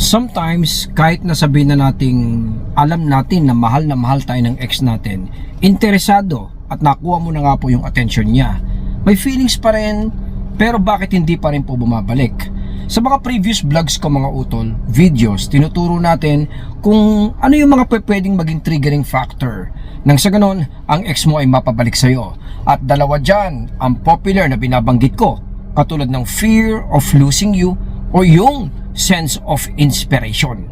Sometimes, kahit nasabihin na nating alam natin na mahal na mahal tayo ng ex natin, interesado at nakuha mo na nga po yung attention niya. May feelings pa rin, pero bakit hindi pa rin po bumabalik? Sa mga previous vlogs ko mga utol, videos, tinuturo natin kung ano yung mga pwedeng maging triggering factor. Nang sa ganon, ang ex mo ay mapabalik sa'yo. At dalawa dyan, ang popular na binabanggit ko, katulad ng fear of losing you o yung sense of inspiration.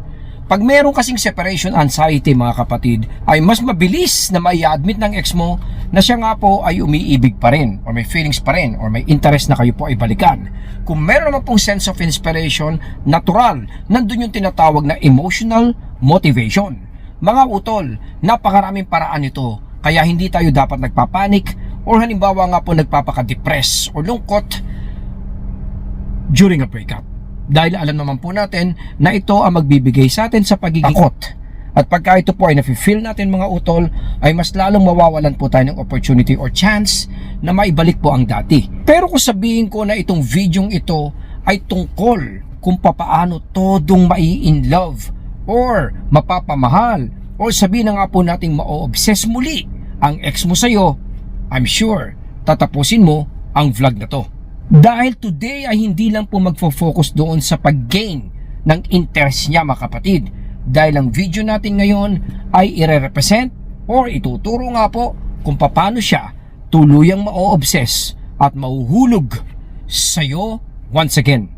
Pag meron kasing separation anxiety mga kapatid, ay mas mabilis na mai admit ng ex mo na siya nga po ay umiibig pa rin or may feelings pa rin or may interest na kayo po ay balikan. Kung meron naman pong sense of inspiration, natural, nandun yung tinatawag na emotional motivation. Mga utol, napakaraming paraan ito kaya hindi tayo dapat nagpapanik or halimbawa nga po nagpapaka-depress o lungkot during a breakup. Dahil alam naman po natin na ito ang magbibigay sa atin sa pagiging takot. At pagka ito po ay nafe-feel natin mga utol, ay mas lalong mawawalan po tayo ng opportunity or chance na maibalik po ang dati. Pero kung sabihin ko na itong videong ito ay tungkol kung papaano todong mai in love or mapapamahal or sabihin na nga po nating ma-obsess muli ang ex mo sa'yo, I'm sure tatapusin mo ang vlog na to. Dahil today ay hindi lang po magfo-focus doon sa pag-gain ng interest niya mga kapatid. Dahil ang video natin ngayon ay ire-represent or ituturo nga po kung paano siya tuluyang ma-obsess at mahuhulog sa'yo once again.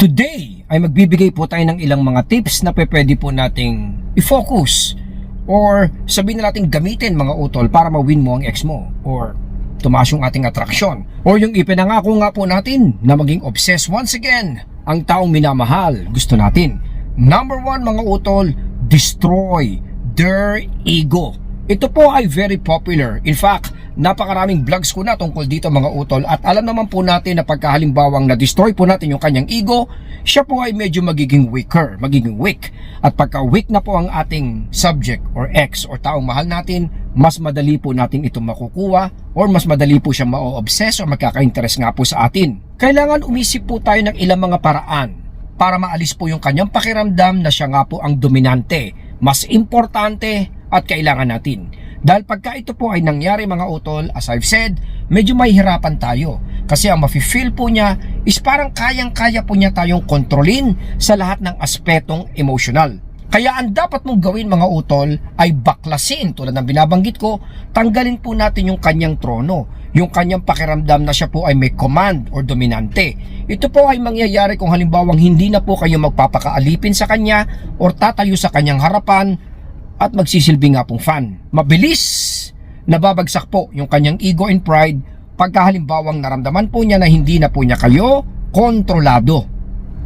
Today ay magbibigay po tayo ng ilang mga tips na pwede po nating i-focus or sabihin na natin gamitin mga utol para ma-win mo ang ex mo or tumaas yung ating atraksyon or yung ipinangako nga po natin na maging obsessed once again ang taong minamahal gusto natin. Number one mga utol, destroy their ego. Ito po ay very popular. In fact, napakaraming vlogs ko na tungkol dito mga utol at alam naman po natin na pagkahalimbawang na-destroy po natin yung kanyang ego, siya po ay medyo magiging weaker, magiging weak. At pagka weak na po ang ating subject or ex or taong mahal natin, mas madali po natin ito makukuha or mas madali po siya ma-obsess or magkaka-interest nga po sa atin. Kailangan umisip po tayo ng ilang mga paraan para maalis po yung kanyang pakiramdam na siya nga po ang dominante. Mas importante at kailangan natin. Dahil pagka ito po ay nangyari mga utol, as I've said, medyo mahihirapan tayo. Kasi ang mafe-feel po niya is parang kayang-kaya po niya tayong kontrolin sa lahat ng aspetong emotional. Kaya ang dapat mong gawin mga utol ay baklasin tulad ng binabanggit ko, tanggalin po natin yung kanyang trono, yung kanyang pakiramdam na siya po ay may command or dominante. Ito po ay mangyayari kung halimbawang hindi na po kayo magpapakaalipin sa kanya or tatayo sa kanyang harapan at magsisilbi nga pong fan. Mabilis nababagsak po yung kanyang ego and pride pagka halimbawang naramdaman po niya na hindi na po niya kayo kontrolado.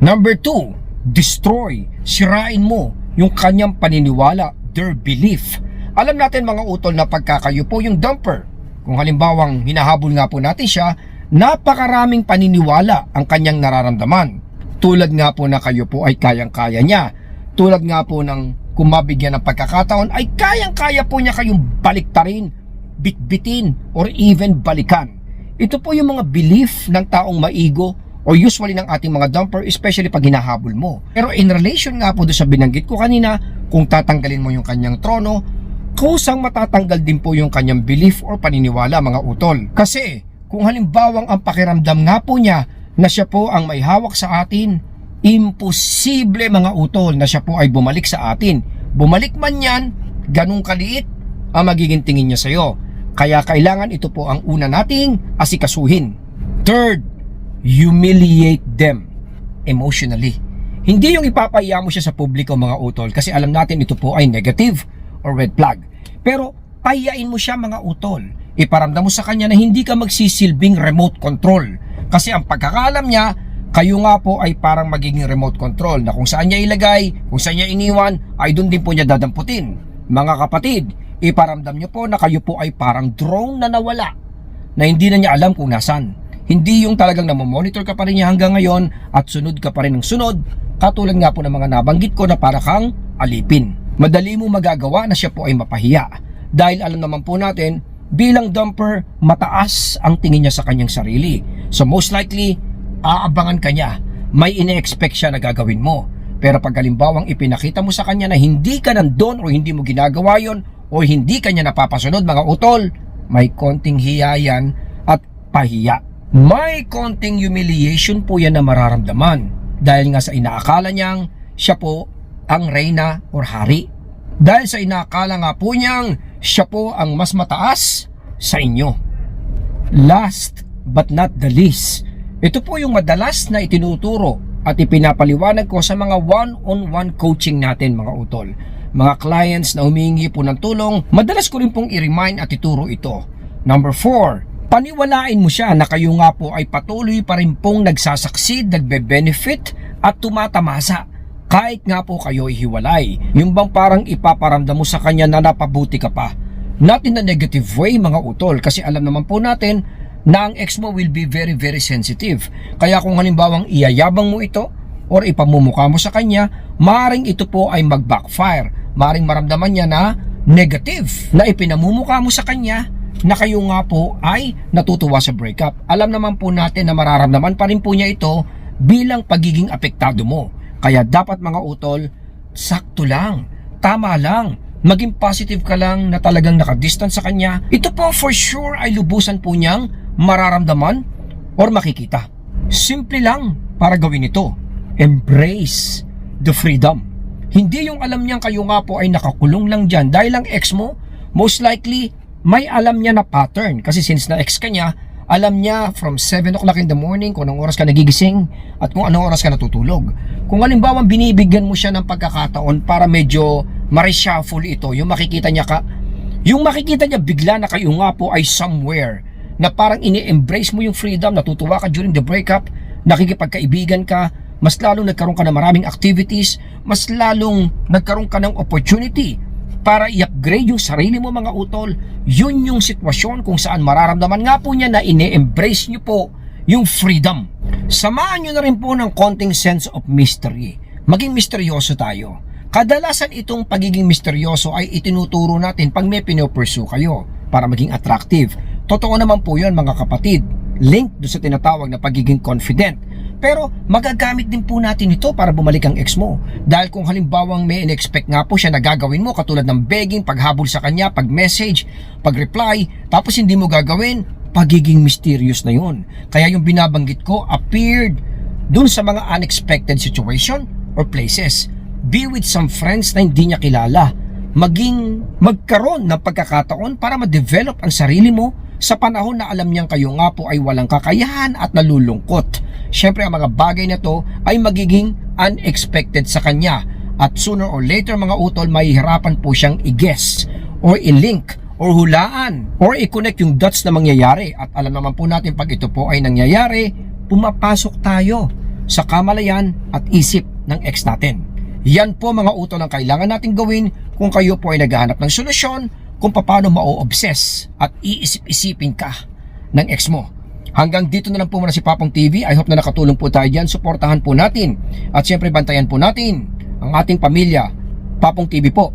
Number two, destroy, sirain mo yung kanyang paniniwala, their belief. Alam natin mga utol na pagka kayo po yung dumper, kung halimbawang hinahabol nga po natin siya, napakaraming paniniwala ang kanyang nararamdaman. Tulad nga po na kayo po ay kayang-kaya niya. Tulad nga po ng kung mabigyan ng pagkakataon ay kayang-kaya po niya kayong baliktarin, bitbitin, or even balikan. Ito po yung mga belief ng taong maigo o usually ng ating mga dumper, especially pag hinahabol mo. Pero in relation nga po doon sa binanggit ko kanina, kung tatanggalin mo yung kanyang trono, kusang matatanggal din po yung kanyang belief or paniniwala mga utol. Kasi kung halimbawang ang pakiramdam nga po niya na siya po ang may hawak sa atin, imposible mga utol na siya po ay bumalik sa atin. Bumalik man yan, ganun kaliit ang magiging tingin niya sa'yo. Kaya kailangan ito po ang una nating asikasuhin. Third, humiliate them emotionally. Hindi yung ipapaiya mo siya sa publiko mga utol kasi alam natin ito po ay negative or red flag. Pero pahiyain mo siya mga utol. Iparamdam mo sa kanya na hindi ka magsisilbing remote control. Kasi ang pagkakalam niya, kayo nga po ay parang magiging remote control na kung saan niya ilagay, kung saan niya iniwan, ay doon din po niya dadamputin. Mga kapatid, iparamdam niyo po na kayo po ay parang drone na nawala na hindi na niya alam kung nasan. Hindi yung talagang namomonitor ka pa rin niya hanggang ngayon at sunod ka pa rin ng sunod, katulad nga po ng mga nabanggit ko na para kang alipin. Madali mo magagawa na siya po ay mapahiya. Dahil alam naman po natin, bilang dumper, mataas ang tingin niya sa kanyang sarili. So most likely, aabangan ka niya. May ine-expect siya na gagawin mo. Pero pag halimbawang ipinakita mo sa kanya na hindi ka nandun o hindi mo ginagawa yon o hindi kanya napapasunod mga utol, may konting hiya yan at pahiya. May konting humiliation po yan na mararamdaman dahil nga sa inaakala niyang siya po ang reyna or hari. Dahil sa inaakala nga po niyang siya po ang mas mataas sa inyo. Last but not the least, ito po yung madalas na itinuturo at ipinapaliwanag ko sa mga one-on-one coaching natin mga utol. Mga clients na humingi po ng tulong, madalas ko rin pong i-remind at ituro ito. Number 4, paniwalain mo siya na kayo nga po ay patuloy pa rin pong nagsasucceed, nagbe-benefit at tumatamasa kahit nga po kayo hiwalay. Yung bang parang ipaparamdam mo sa kanya na napabuti ka pa. Not in a negative way mga utol kasi alam naman po natin na ang ex mo will be very very sensitive. Kaya kung halimbawang iyayabang mo ito or ipamumukha mo sa kanya, maring ito po ay mag-backfire. Maring maramdaman niya na negative na ipinamumukha mo sa kanya na kayo nga po ay natutuwa sa breakup. Alam naman po natin na mararamdaman pa rin po niya ito bilang pagiging apektado mo. Kaya dapat mga utol, sakto lang, tama lang, maging positive ka lang na talagang nakadistance sa kanya. Ito po for sure ay lubusan po niyang mararamdaman or makikita. Simple lang para gawin ito. Embrace the freedom. Hindi yung alam niyang kayo nga po ay nakakulong lang dyan dahil ang ex mo, most likely, may alam niya na pattern. Kasi since na ex ka niya, alam niya from 7 o'clock in the morning kung anong oras ka nagigising at kung anong oras ka natutulog. Kung halimbawa binibigyan mo siya ng pagkakataon para medyo ma-reshuffle ito, yung makikita niya ka, yung makikita niya bigla na kayo nga po ay somewhere na parang ini-embrace mo yung freedom, natutuwa ka during the breakup, nakikipagkaibigan ka, mas lalong nagkaroon ka ng maraming activities, mas lalong nagkaroon ka ng opportunity para i-upgrade yung sarili mo mga utol. Yun yung sitwasyon kung saan mararamdaman nga po niya na ine-embrace niyo po yung freedom. Samahan niyo na rin po ng konting sense of mystery. Maging misteryoso tayo. Kadalasan itong pagiging misteryoso ay itinuturo natin pag may pinopursue kayo para maging attractive. Totoo naman po yun mga kapatid. Link do sa tinatawag na pagiging confident. Pero magagamit din po natin ito para bumalik ang ex mo. Dahil kung halimbawang may in-expect nga po siya na gagawin mo katulad ng begging, paghabol sa kanya, pag-message, pag-reply, tapos hindi mo gagawin, pagiging mysterious na yun. Kaya yung binabanggit ko appeared dun sa mga unexpected situation or places. Be with some friends na hindi niya kilala. Maging magkaroon ng pagkakataon para ma-develop ang sarili mo sa panahon na alam niyang kayo nga po ay walang kakayahan at nalulungkot. Siyempre ang mga bagay na to ay magiging unexpected sa kanya at sooner or later mga utol mahihirapan po siyang i-guess or i-link or hulaan or i-connect yung dots na mangyayari at alam naman po natin pag ito po ay nangyayari pumapasok tayo sa kamalayan at isip ng ex natin. Yan po mga utol ang kailangan natin gawin kung kayo po ay naghahanap ng solusyon kung paano ma-obsess at iisip-isipin ka ng ex mo. Hanggang dito na lang po muna si Papong TV. I hope na nakatulong po tayo dyan. Suportahan po natin. At syempre bantayan po natin ang ating pamilya. Papong TV po.